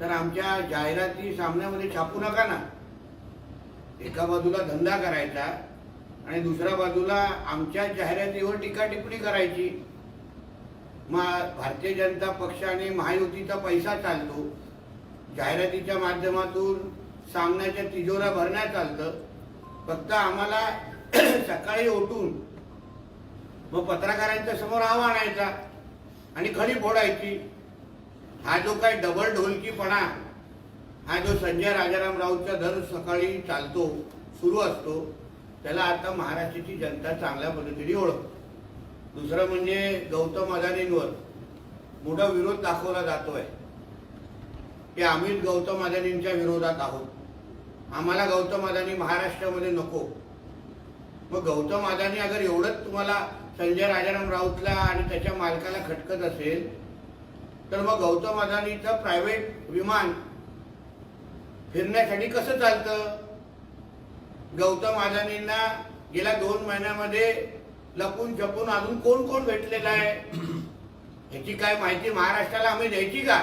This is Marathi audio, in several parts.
तर आमच्या जाहिराती सामन्यामध्ये छापू नका ना. एका बाजूला धंदा करायचा आणि दुसऱ्या बाजूला आमच्या जाहिरातीवर टीका टिप्पणी करायची. मग भारतीय जनता पक्ष आणि महायुतीचा पैसा चालतो. जाहिरातीच्या माध्यमातून सामन्याच्या तिजोऱ्या भरण्यात चालतं. फक्त आम्हाला सकाळी उठून मग पत्रकारांच्या समोर आव्हान आणायचा आणि खडी फोडायची. हा जो काही डबल ढोलकीपणा हा जो संजय राजाराम राऊतचा दर सकाळी चालतो सुरू असतो त्याला आता महाराष्ट्राची जनता चांगल्या पद्धतीने ओळख दुसरं म्हणजे गौतम अदानींवर मोठा विरोध दाखवला जातोय. की आम्हीच गौतम अदानींच्या विरोधात आहोत. आम्हाला गौतम अदानी महाराष्ट्रामध्ये नको. मग गौतम अदानी अगर एवढंच तुम्हाला संजय राजाराम राऊतला आणि त्याच्या मालकाला खटकत असेल तर मग गौतम अदानीचं प्रायव्हेट विमान फिरण्यासाठी कसं चालतं? गौतम अदानींना गेल्या दोन महिन्यामध्ये लपून छपून अजून कोण कोण भेटलेला आहे? ह्याची काय माहिती महाराष्ट्राला आम्ही द्यायची का?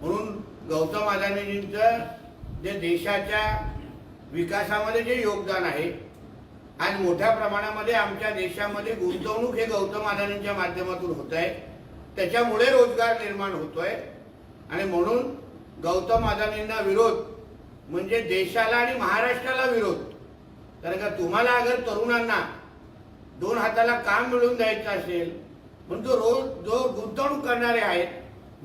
म्हणून गौतम अदानीजींचं जे देशाच्या विकासामध्ये जे योगदान आहे आज मोठ्या प्रमाणामध्ये आमच्या देशामध्ये गुंतवणूक हे गौतम अदानींच्या माध्यमातून होत आहे. त्याच्यामुळे रोजगार निर्माण होतोय. आणि म्हणून गौतम अदानींना विरोध म्हणजे देशाला आणि महाराष्ट्राला विरोध. कारण का तुम्हाला अगर तरुणांना दोन हाताला काम मिळवून द्यायचं असेल म्हणून जो रोज जो गुंतवणूक करणारे आहेत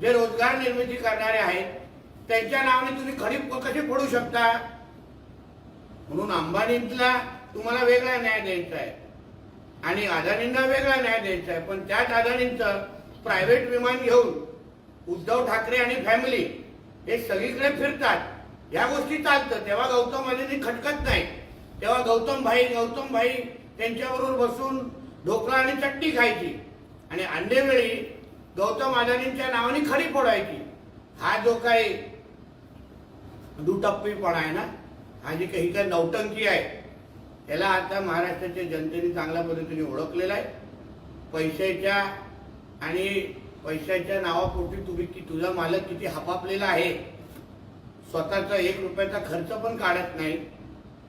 जे रोजगार निर्मिती करणारे आहेत त्यांच्या नावाने तुम्ही खडीप कसे पडू शकता? म्हणून अंबानींना तुम्हाला वेगळा न्याय द्यायचा आहे. आणि अदानींना वेगळा न्याय द्यायचा आहे. पण त्याच अदानींचं प्रायव्हेट विमान घेऊन उद्धव ठाकरे आणि फॅमिली हे सगळीकडे फिरतात. या गोष्टी चालतं तेव्हा गौतम अदानी खटकत नाही. तेव्हा गौतम भाई गौतम भाई त्यांच्याबरोबर बसून ढोकळा आणि चटणी खायची. आणि अंडेवेळी गौतम अदानींच्या नावाने खडी फोडायची. हा जो काही दुटप्पीपणा आहे ना हा जी काही काय नौटंकी आहे त्याला आता महाराष्ट्राच्या जनतेने चांगल्या पद्धतीने ओळखलेला आहे. पैशाच्या आणि पैशाच्या नावापोटी तुम्ही की तुझा मालक किती हपापलेला आहे? स्वतःचा एक रुपयाचा खर्च पण काढत नाही.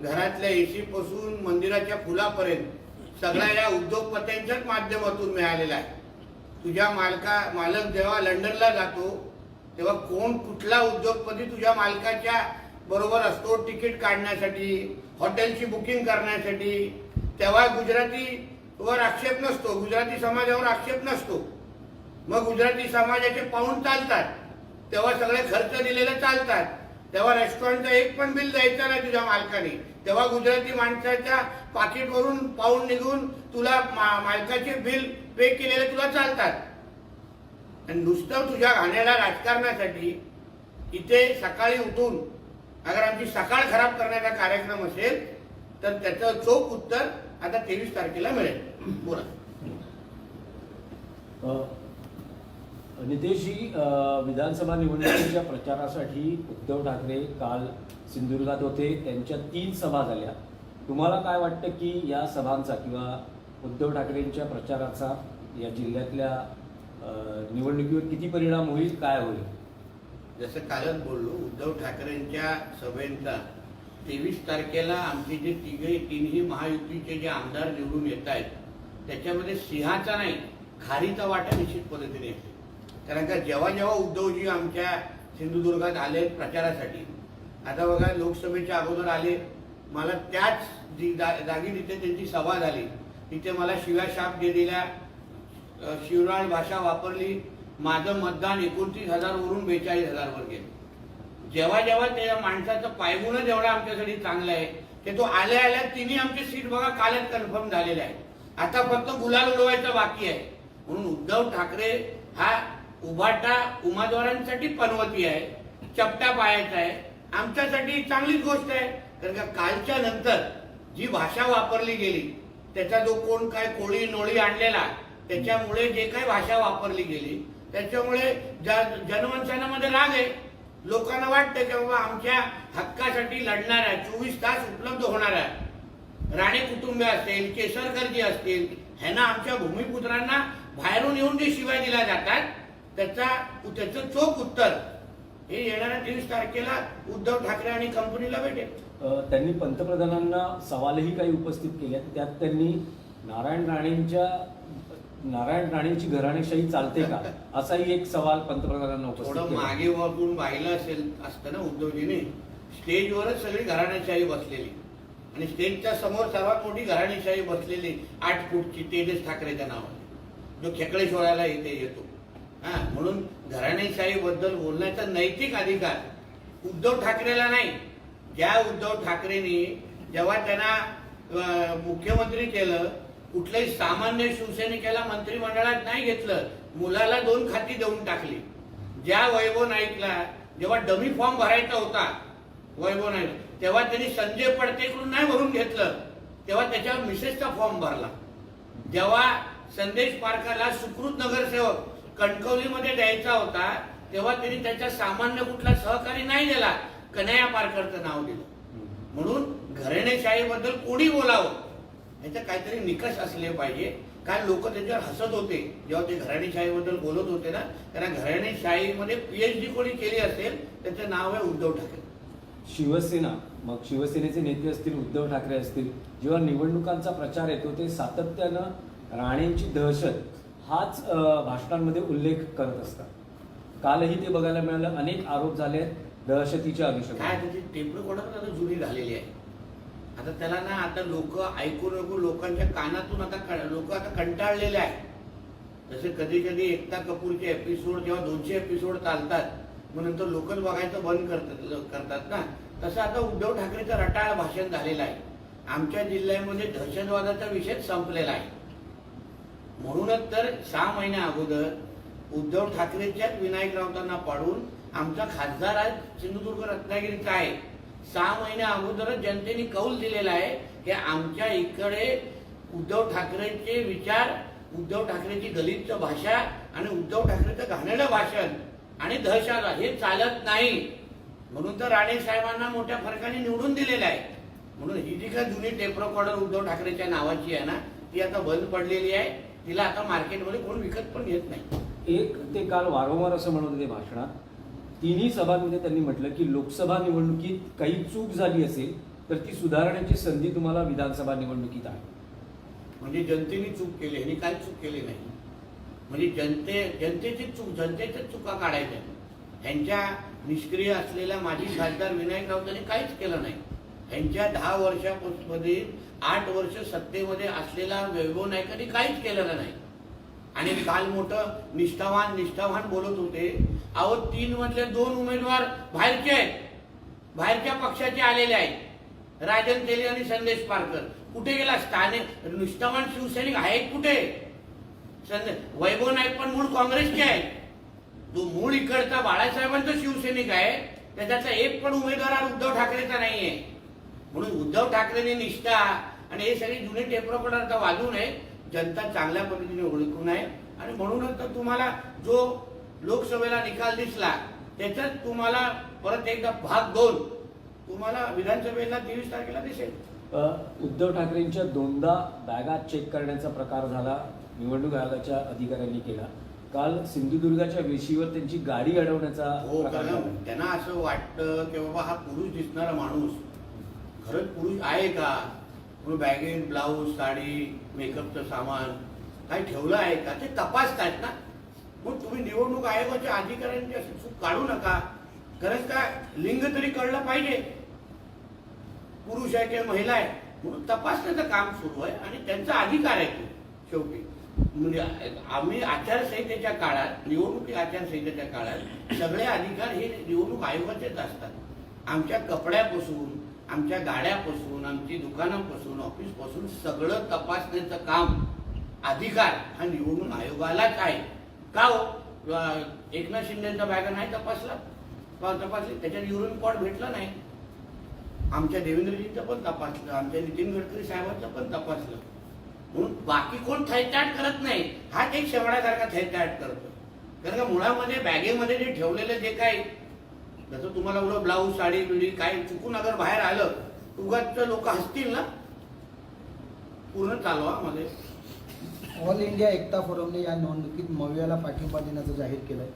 घरातल्या एसीपासून मंदिराच्या फुलापर्यंत सगळ्या या उद्योगपत्यांच्याच माध्यमातून मिळालेला आहे. तुझ्या मालका मालक जेव्हा लंडनला जातो तेव्हा कोण कुठला उद्योगपती तुझ्या मालकाच्या बरोबर असतो तिकीट काढण्यासाठी हॉटेलची बुकिंग करण्यासाठी? तेव्हा गुजरातीवर आक्षेप नसतो गुजराती समाजावर आक्षेप नसतो. मग गुजराती समाजाचे पाहून चालतात. तेव्हा सगळे खर्च दिलेले चालतात. तेव्हा रेस्टॉरंटचं एक पण बिल द्यायचं नाही तुझ्या मालकाने. तेव्हा गुजराती माणसाच्या पाकिटवरून पाहून निघून तुला मा- मालकाचे बिल पे केलेले तुला चालतात. आणि नुसतं तुझ्या घाण्याला राजकारणासाठी इथे सकाळी उठून अगर आमची सकाळ खराब करण्याचा कार्यक्रम असेल तर त्याचं चोख उत्तर आता तेवीस तारखेला मिळेल. बोला. नितेशजी विधानसभा निवडणुकीच्या प्रचारासाठी उद्धव ठाकरे काल सिंधुदुर्गात होते. त्यांच्या तीन सभा झाल्या. तुम्हाला काय वाटतं की या सभांचा किंवा उद्धव ठाकरेंच्या प्रचाराचा या जिल्ह्यातल्या निवडणुकीवर किती परिणाम होईल काय होईल? जसं कालच बोललो उद्धव ठाकरेंच्या सभेंचा तेवीस तारखेला आमचे जे तिघे तीनही महायुतीचे जे आमदार निवडून येत आहेत त्याच्यामध्ये सिंहाचा नाही खारीचा वाटा निश्चित पद्धतीने कारण का जेव्हा जेव्हा उद्धवजी आमच्या सिंधुदुर्गात आले प्रचारासाठी आता बघा लोकसभेच्या अगोदर आले मला त्याच जी जागी तिथे त्यांची सभा झाली तिथे मला शिव्या शाप दिलेल्या दिल्या शिवराळ भाषा वापरली माझं मतदान एकोणतीस हजारवरून बेचाळीस हजारवर गेलं. जेव्हा जेव्हा त्या माणसाचं पायगुणच जेवढा आमच्यासाठी चांगलं आहे की तो आल्या आल्या तिन्ही आमची सीट बघा कालच कन्फर्म झालेलं आहे. आता फक्त गुलाल उडवायचं बाकी आहे. म्हणून उद्धव ठाकरे हा उभाटा उमेदवारांसाठी पनवती आहे चपटा पायाचा आहे. आमच्यासाठी चांगलीच गोष्ट आहे. कारण का कालच्या नंतर जी भाषा वापरली गेली त्याचा जो कोण काय कोळी नोळी आणलेला त्याच्यामुळे जे काही भाषा वापरली गेली त्याच्यामुळे ज- जनमानसांमध्ये राग आहे लोकांना वाटतं की बाबा आमच्या हक्कासाठी लढणाऱ्या चोवीस तास उपलब्ध होणाऱ्या राणे कुटुंबे असतील केसरकरजी असतील ह्यांना आमच्या भूमिपुत्रांना बाहेरून येऊन जे शिवाय दिल्या जातात त्याचा त्याचं चोख उत्तर. हे येणाऱ्या तेवीस तारखेला उद्धव ठाकरे आणि कंपनीला भेटेल. त्यांनी पंतप्रधानांना सवालही काही उपस्थित केले. त्यात त्यांनी नारायण राणेंच्या नारायण राणेंची घराणेशाही चालते का? असाही एक सवाल पंतप्रधानांना उपस्थित मागे वळून पाहिलं असेल असतं ना उद्धवजीने? स्टेजवरच सगळी घराणेशाही बसलेली. आणि स्टेजच्या समोर सर्वात मोठी घराणेशाही बसलेली आठ फूटची तेजस ठाकरेच्या नावाने. जो खेकडे सोडायला इथे येतो. हा म्हणून घराणेशाहीबद्दल बोलण्याचा नैतिक अधिकार उद्धव ठाकरेला नाही. ज्या उद्धव ठाकरेंनी जेव्हा त्यांना मुख्यमंत्री केलं कुठल्याही सामान्य शिवसैनिकाला मंत्रिमंडळात नाही घेतलं मुलाला दोन खाती देऊन टाकली. ज्या वैभव नाईकला जेव्हा डमी फॉर्म भरायचा होता वैभव नाईक तेव्हा त्यांनी संजय पडतेकडून नाही भरून घेतलं तेव्हा त्याच्यावर मिसेसचा फॉर्म भरला. जेव्हा संदेश पारकरला सुकृत नगरसेवक कणकवलीमध्ये द्यायचा होता तेव्हा त्यांनी त्याच्या सामान्य कुठला सहकारी नाही दिला कन्हैया पारकरचं नाव दिलं. म्हणून घराणेशाहीबद्दल कोणी बोलावं? याचा काहीतरी निकष असले पाहिजे. काय लोक त्याच्यावर हसत होते. जेव्हा ते घराणेशाहीबद्दल बोलत होते ना त्यांना घराणेशाहीमध्ये पीएचडी कोणी केली असेल त्याचं नाव आहे उद्धव ठाकरे. शिवसेना मग शिवसेनेचे नेते असतील उद्धव ठाकरे असतील जेव्हा निवडणुकांचा प्रचार येतो ते सातत्यानं राणेंची दहशत हाच भाषणांमध्ये उल्लेख करत असतात. कालही ते बघायला मिळालं अनेक आरोप झाले आहेत दहशतीच्या काय अनुषंगाने त्याची आता जुनी झालेली आहे? आता त्याला ना आता लोक ऐकून ऐकून लोकांच्या कानातून आता लोक आता कंटाळलेले आहेत. जसे कधी कधी एकता कपूरचे एपिसोड जेव्हा दोनशे एपिसोड चालतात मग नंतर लोकल बघायचं बंद करतात करतात ना. तसं आता उद्धव ठाकरेचं रटाळ भाषण झालेलं आहे. आमच्या जिल्ह्यामध्ये दहशतवादाचा विषय संपलेला आहे. म्हणूनच तर सहा महिन्या अगोदर उद्धव ठाकरेच्याच विनायक राऊतांना पाडून आमचा खासदार आज सिंधुदुर्ग रत्नागिरीचा आहे. सहा महिन्या अगोदरच जनतेने कौल दिलेला आहे की आमच्या इकडे उद्धव ठाकरेंचे विचार उद्धव ठाकरेची दलित भाषा आणि उद्धव ठाकरेचं घाणेडं भाषण आणि दहशत हे चालत नाही. म्हणून तर राणे साहेबांना मोठ्या फरकाने निवडून दिलेलं आहे. म्हणून ही जी काय जुनी टेप रेकॉर्डर उद्धव ठाकरेच्या नावाची आहे ना ती आता बंद पडलेली आहे. तिला आता मार्केटमध्ये कोण विकत पण घेत नाही. एक ते काल वारंवार असं म्हणत होते भाषणात तिन्ही सभांमध्ये त्यांनी म्हटलं की लोकसभा निवडणुकीत काही चूक झाली असेल तर ती सुधारण्याची संधी तुम्हाला विधानसभा निवडणुकीत आहे. म्हणजे जनतेने चूक केली ह्यांनी काय चूक केली नाही. म्हणजे जनते जनतेची चूक जनतेच्या चुका काढायच्या. ह्यांच्या निष्क्रिय असलेल्या माजी खासदार विनायक राऊतांनी काहीच केलं नाही. यांच्या दहा वर्षामध्ये आठ वर्ष सत्तेमध्ये असलेला वैभव नाईकांनी काहीच केलेलं नाही. आणि काल मोठं निष्ठावान निष्ठावान बोलत होते. अहो तीन मधले दोन उमेदवार बाहेरचे आहेत. बाहेरच्या पक्षाचे आलेले आहेत. राजन तेली आणि संदेश पारकर. कुठे गेला? स्थानिक निष्ठावान शिवसैनिक आहेत कुठे? संदेश वैभव नाईक पण मूळ काँग्रेसचे आहे तो मूळ इकडचा बाळासाहेबांचा शिवसैनिक आहे. त्याच्यातला एक पण उमेदवार उद्धव ठाकरेचा नाहीये. म्हणून उद्धव ठाकरेंनी निष्ठा आणि हे सगळी जुने टेपरोकडे आता वाजवू नये. जनता चांगल्या पद्धतीने ओळखून आहे आणि म्हणूनच तर तुम्हाला जो लोकसभेला निकाल दिसला त्याच्यात तुम्हाला परत एकदा भाग दोन तुम्हाला विधानसभेला तेवीस तारखेला दिसेल. उद्धव ठाकरेंच्या दोनदा बॅगा चेक करण्याचा प्रकार झाला निवडणूक आयोगाच्या अधिकाऱ्यांनी केला. काल सिंधुदुर्गाच्या वेशीवर त्यांची गाडी अडवण्याचा हो त्यांना असं वाटतं की बाबा हा पुरुष दिसणारा माणूस खरंच पुरुष आहे का? म्हणून बॅगेज ब्लाऊज साडी मेकअपचं सामान काही ठेवलं आहे का? ते तपासतायत ना? मग तुम्ही निवडणूक आयोगाच्या अधिकाऱ्यांची अशी चूक काढू नका. कारण का लिंग तरी कळलं पाहिजे. पुरुष आहे किंवा महिला आहे म्हणून तपासण्याचं काम सुरू आहे आणि त्यांचा अधिकार आहे तो शेवटी. म्हणजे आम्ही आचारसंहितेच्या काळात निवडणुकी आचारसंहितेच्या काळात सगळे अधिकार हे निवडणूक आयोगाचेच असतात. आमच्या कपड्यापासून आमच्या गाड्यापासून आमची दुकानापासून ऑफिसपासून सगळं तपासण्याचं काम अधिकार हा निवडणूक आयोगालाच आहे. का हो? एकनाथ शिंदेचा बॅगा नाही तपासला? तपासली? त्याच्यात युरिन कॉड भेटला नाही. आमच्या देवेंद्रजींचं पण तपासलं आमच्या नितीन गडकरी साहेबांचं पण तपासलं. म्हणून बाकी कोण थैताट करत नाही हा एक शेवड्यासारखा थैताट करतो कारण का मुळामध्ये बॅगेमध्ये जे ठेवलेलं जे काही जसं तुम्हाला एवढं ब्लाऊज साडी बिडी काय चुकून अगर बाहेर आलं उगाच लोक हसतील ना? पूर्ण चालवा मध्ये. ऑल इंडिया एकता फोरमने या निवडणुकीत मवियाला पाठिंबा देण्याचं जाहीर केलंय.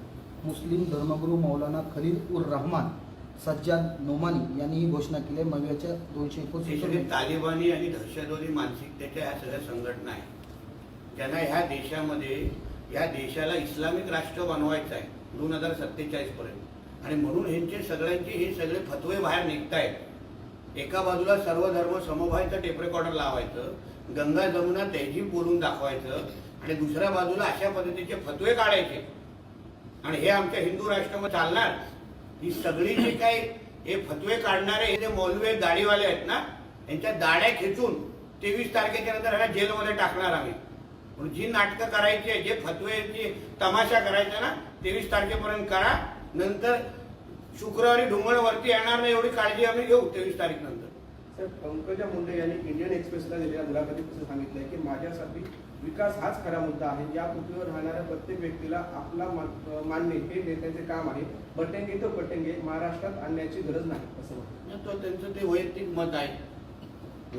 मुस्लिम धर्मगुरू मौलाना खलील उर रहमान सज्जाद नोमानी यांनी ही घोषणा केली आहे. मवियाच्या दोनशे एकोणतीस तालिबानी आणि दहशतवादी मानसिकतेच्या ह्या सगळ्या संघटना आहेत. ज्यांना ह्या देशामध्ये या देशाला इस्लामिक राष्ट्र बनवायचं आहे दोन हजार सत्तेचाळीस पर्यंत. आणि म्हणून ह्यांचे सगळ्यांचे हे सगळे फतवे बाहेर निघतायत. एका बाजूला सर्व धर्म समभायचं टेप रेकॉर्डर लावायचं गंगा जमुना तहजीब बोलून दाखवायचं आणि दुसऱ्या बाजूला अशा पद्धतीचे फतवे काढायचे. आणि हे आमच्या हिंदू राष्ट्रामध्ये चालणार. ही सगळी जे काही हे फतवे काढणारे हे जे मौलवे दाढीवाले आहेत ना यांच्या दाड्या खेचून तेवीस तारखेच्या नंतर ह्या जेलमध्ये टाकणार आम्ही. म्हणून जी नाटकं करायची आहे जे फतवेची तमाशा करायचा ना तेवीस तारखेपर्यंत करा. नंतर शुक्रवारी ढुंगण वरती येणार नाही एवढी काळजी आम्ही घेऊ तेवीस तारीख नंतर. सर पंकजा मुंडे यांनी इंडियन एक्सप्रेसला दिलेल्या मुलाखतीत असं सांगितलंय की माझ्यासाठी विकास हाच खरा मुद्दा आहे. या पृथ्वीवर राहणाऱ्या प्रत्येक व्यक्तीला आपला मान- मानणे हे नेत्यांचे काम आहे. बटेंगे तो पटेंगे महाराष्ट्रात आणण्याची गरज नाही असं म्हणतात नाही, तो त्यांचं ते वैयक्तिक मत आहे.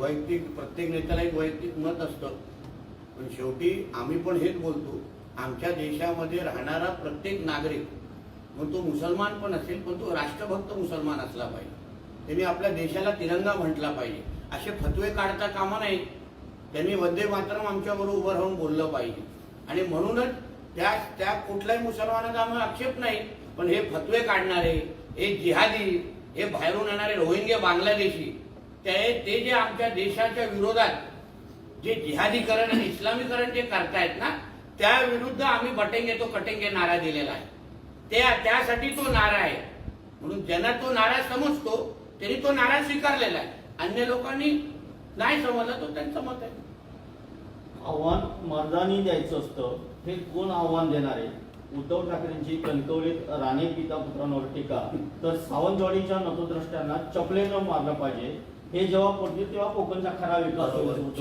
वैयक्तिक प्रत्येक नेत्याला एक वैयक्तिक मत असतं. पण शेवटी आम्ही पण हेच बोलतो आमच्या देशामध्ये राहणारा प्रत्येक नागरिक मग तो मुसलमान पण असेल पण तो राष्ट्रभक्त मुसलमान असला पाहिजे. त्यांनी आपल्या देशाला तिरंगा म्हटला पाहिजे. असे फतवे काढता कामा नाही त्यांनी वंदे मातरम आमच्याबरोबर उभं राहून बोललं पाहिजे. आणि म्हणूनच त्या त्या कुठल्याही मुसलमानाचा आम्हाला आक्षेप नाही पण हे फतवे काढणारे हे जिहादी हे बाहेरून येणारे रोहिंग्या बांगलादेशी ते ते जे आमच्या देशाच्या विरोधात जे जिहादीकरण आणि इस्लामीकरण जे करतायत ना त्या विरुद्ध आम्ही बटेंगे तो कटेंगे नारा दिलेला आहे. त्या त्यासाठी तो नारा आहे. म्हणून ज्यांना तो नारा समजतो त्यांनी तो नारा स्वीकारलेला आहे. अन्य लोकांनी नाही समजला तो त्यांचं मत आहे. आव्हान मर्दानी द्यायचं असतं हे कोण आव्हान देणार आहे? उद्धव ठाकरेंची कणकवलीत राणे पिता पुत्रांवर टीका. तर सावंतवाडीच्या नतोद्रष्ट्यांना चपलेनं मारलं पाहिजे. हे जेव्हा पडतील तेव्हा कोकणचा खरा विकास.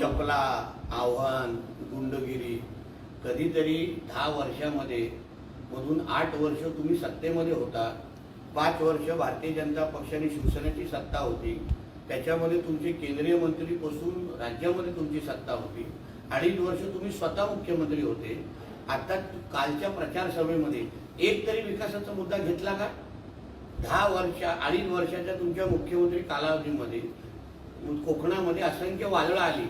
चपला आव्हान गुंडगिरी कधीतरी दहा वर्षामध्ये मधून आठ वर्ष तुम्ही सत्तेमध्ये होता. पाच वर्ष भारतीय जनता पक्षाने शिवसेनेची सत्ता होती. त्याच्यामध्ये तुमचे केंद्रीय मंत्रीपासून राज्यामध्ये तुमची सत्ता होती. अडीच वर्ष तुम्ही स्वतः मुख्यमंत्री होते. आता कालच्या प्रचार सभेमध्ये एक तरी विकासाचा मुद्दा घेतला का? दहा वर्ष अडीच वर्षाच्या तुमच्या मुख्यमंत्री कालावधीमध्ये कोकणामध्ये असंख्य वादळं आली.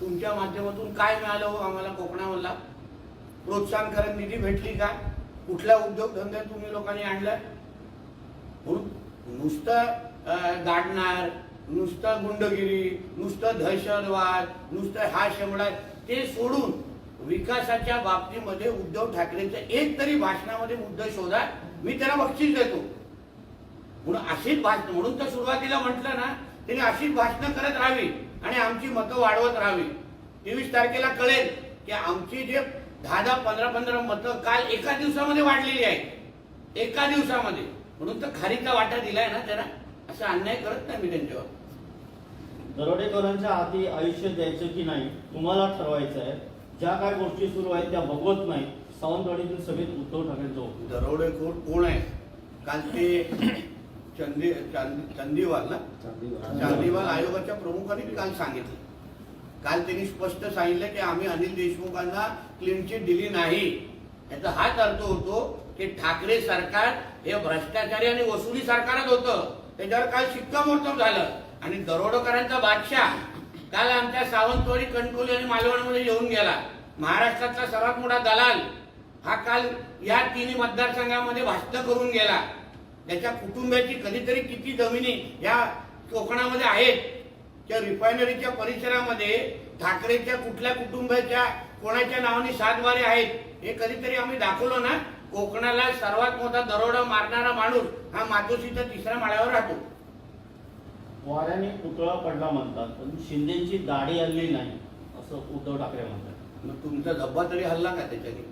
तुमच्या माध्यमातून काय मिळालं हो आम्हाला कोकणामधला? प्रोत्साहन करत निधी भेटली का? कुठल्या उद्योगधंदे तुम्ही लोकांनी आणलाय? नुसतं गाडणार नुसतं गुंडगिरी नुसतं दहशतवाद नुसतं हा शेमडा ते सोडून विकासाच्या बाबतीमध्ये उद्धव ठाकरेंच्या एक तरी भाषणामध्ये मुद्दा शोधा मी त्याला बक्षीस देतो. म्हणून अशीच भाषण म्हणून तर सुरुवातीला म्हटलं ना तिने अशीच भाषणं करत राहावी आणि आमची मतं वाढवत राहावी. तेवीस तारखेला कळेल की आमची जे दहा दहा पंधरा पंधरा मतं काल एका दिवसामध्ये वाढलेली आहेत. एका दिवसामध्ये. म्हणून तर खारीचा वाटा दिलाय ना त्याला. असं अन्याय करत नाही मी त्यांच्यावर. दरोडेखोरांच्या हाती आयुष्य द्यायचं की नाही तुम्हाला ठरवायचं आहे. ज्या काय गोष्टी सुरू आहेत त्या बघवत नाही. सावंतवाडीतील सभेत उद्धव ठाकरेंचं होतं. दरोडेखोर कोण आहे काल ते चंदी चांदी चंदीवाल. ना चांदीवाल आयोगाच्या प्रमुखांनी काल सांगितलं. काल त्यांनी स्पष्ट सांगितलं की आम्ही अनिल देशमुखांना क्लीन चिट दिली नाही. याचा हाच अर्थ होतो की ठाकरे सरकार हे भ्रष्टाचारी आणि वसुली सरकारच होतं. त्याच्यावर काल शिक्कामोर्तब झालं. आणि दरोडकरांचा बादशाह काल आमच्या सावंतवाडी कणकोली आणि मालवणमध्ये येऊन गेला. महाराष्ट्रातला सर्वात मोठा दलाल हा काल या तिन्ही मतदारसंघामध्ये भाषण करून गेला. त्याच्या कुटुंबाची कधीतरी किती जमिनी या कोकणामध्ये आहेत त्या रिफायनरीच्या परिसरामध्ये ठाकरेच्या कुठल्या कुटुंबाच्या कोणाच्या नावाने सातबारे आहेत हे कधीतरी आम्ही दाखवलो ना? कोकणाला सर्वात मोठा दरोडा मारणारा माणूस हा मातोश्रीच्या तिसऱ्या माळ्यावर राहतो. वाऱ्याने पुतळा पडला म्हणतात पण शिंदेची दाढी हल्ली नाही असं उद्धव ठाकरे म्हणतात. मग तुमचा धब्बा तरी हल्ला का त्याच्याने?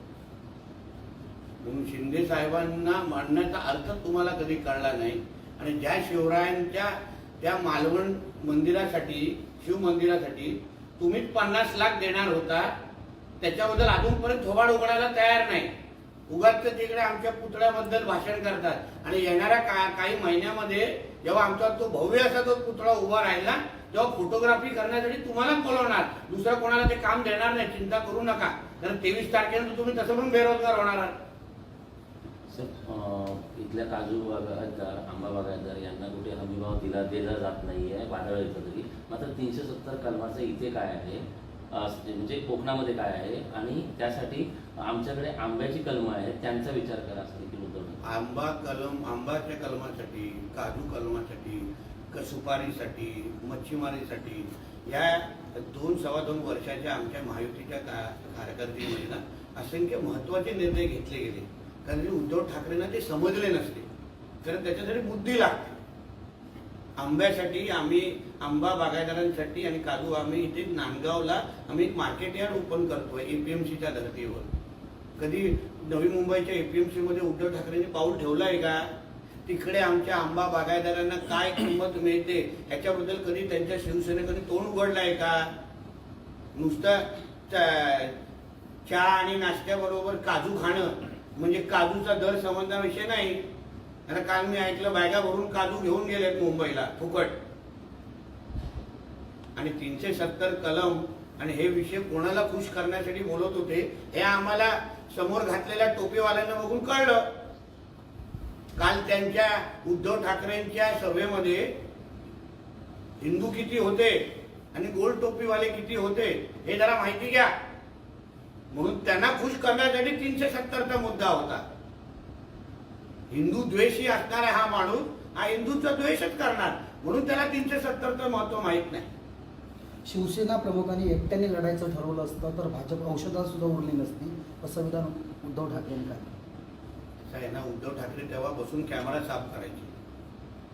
म्हणून शिंदे साहेबांना म्हणण्याचा अर्थ तुम्हाला कधी कळला नाही. आणि ज्या शिवरायांच्या त्या मालवण मंदिरासाठी शिव मंदिरासाठी तुम्ही पन्नास लाख देणार होता. त्याच्याबद्दल अजूनपर्यंत थोबाड उघडायला तयार नाही. उगाच तिकडे आमच्या पुतळ्याबद्दल भाषण करतात. आणि येणाऱ्या का काही महिन्यामध्ये जेव्हा आमचा तो भव्य असा तो पुतळा उभा राहिला तेव्हा फोटोग्राफी करण्यासाठी तुम्हालाच बोलवणार. दुसरं कोणाला ते काम देणार नाही चिंता करू नका. कारण तेवीस तारखेनंतर तुम्ही तसं पण बेरोजगार होणार आहात. इथल्या काजू बागायतदार आंबा बागायतदार यांना कुठे हमीभाव दिला दिला जात नाही आहे वादळ येतं तरी मात्र तीनशे सत्तर कलमाचं इथे काय आहे म्हणजे कोकणामध्ये काय आहे आणि त्यासाठी आमच्याकडे आंब्याची कलमं आहेत त्यांचा विचार करा असं देखील उद्धव आंबा कलम आंबाच्या कलमासाठी काजू कलमासाठी सुपारीसाठी मच्छीमारीसाठी या दोन सव्वा दोन वर्षाच्या आमच्या महायुतीच्या का कारकिर्दीमध्ये म्हणजे ना असंख्य महत्त्वाचे निर्णय घेतले गेले. कारण की उद्धव ठाकरेंना ते समजले नसते. कारण त्याच्यासाठी बुद्धी लागते. आंब्यासाठी आम्ही आंबा बागायतदारांसाठी आणि काजू आम्ही इथे नांदगावला आम्ही एक मार्केट यार्ड ओपन करतोय एपीएमसीच्या धर्तीवर. कधी नवी मुंबईच्या एपीएमसीमध्ये उद्धव ठाकरेंनी पाऊल ठेवलं आहे का? तिकडे आमच्या आंबा बागायतदारांना काय किंमत मिळते? याच्याबद्दल कधी त्यांच्या शिवसेनेकडे तोंड उघडलं आहे का? नुसतं चहा आणि नाश्त्याबरोबर काजू खाणं म्हणजे काजूचा दर समजणं विषय नाही. आता काल मी ऐकलं बायका भरून काजू घेऊन गेलेत मुंबईला फुकट. आणि तीनशे सत्तर कलम आणि हे विषय कोणाला खुश करण्यासाठी बोलत होते हे आम्हाला समोर घातलेल्या टोपीवाल्यांना बघून कळलं. काल त्यांच्या उद्धव ठाकरेंच्या सभेमध्ये हिंदू किती होते आणि गोल टोपीवाले किती होते हे जरा माहिती घ्या. म्हणून त्यांना खुश करण्यासाठी तीनशे सत्तरचा मुद्दा होता. हिंदू द्वेषी असणारा हा माणूस हा हिंदूचा द्वेषच करणार. म्हणून त्याला तीनशे सत्तरचं महत्त्व माहीत नाही. शिवसेना प्रमुखांनी एकट्याने लढायचं ठरवलं असतं तर भाजप औषधात सुद्धा उरली नसती असं विधान उद्धव ठाकरेंनी काय ना उद्धव ठाकरे तेव्हा बसून कॅमेरा साफ करायचे.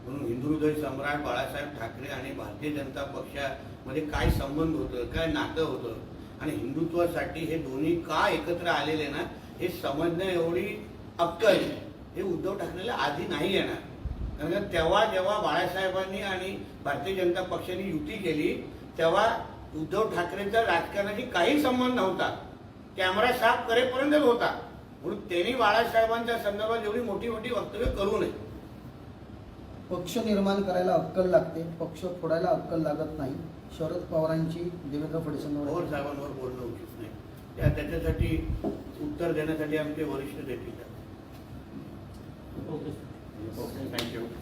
म्हणून हिंदू हृदय सम्राट बाळासाहेब ठाकरे आणि भारतीय जनता पक्षामध्ये काय संबंध होतं काय नातं होतं आणि हिंदुत्वासाठी हे दोन्ही का एकत्र आलेले ना हे समजणं एवढी अक्कल हे उद्धव ठाकरेला आधी नाही येणार. कारण का तेव्हा जेव्हा बाळासाहेबांनी आणि भारतीय जनता पक्षाने युती केली तेव्हा उद्धव ठाकरेंचा राजकारणाशी काही संबंध नव्हता. कॅमेरा साफ करेपर्यंतच होता म्हणून त्यांनी बाळासाहेबांच्या संदर्भात एवढी मोठी मोठी वक्तव्य करू नये. पक्ष निर्माण करायला अक्कल लागते पक्ष फोडायला अक्कल लागत नाही. शरद पवारांची देवेंद्र फडणवीस साहेबांवर बोलणं उचित नाही. त्या त्याच्यासाठी उत्तर देण्यासाठी आमचे वरिष्ठ देखील Okay, thank you.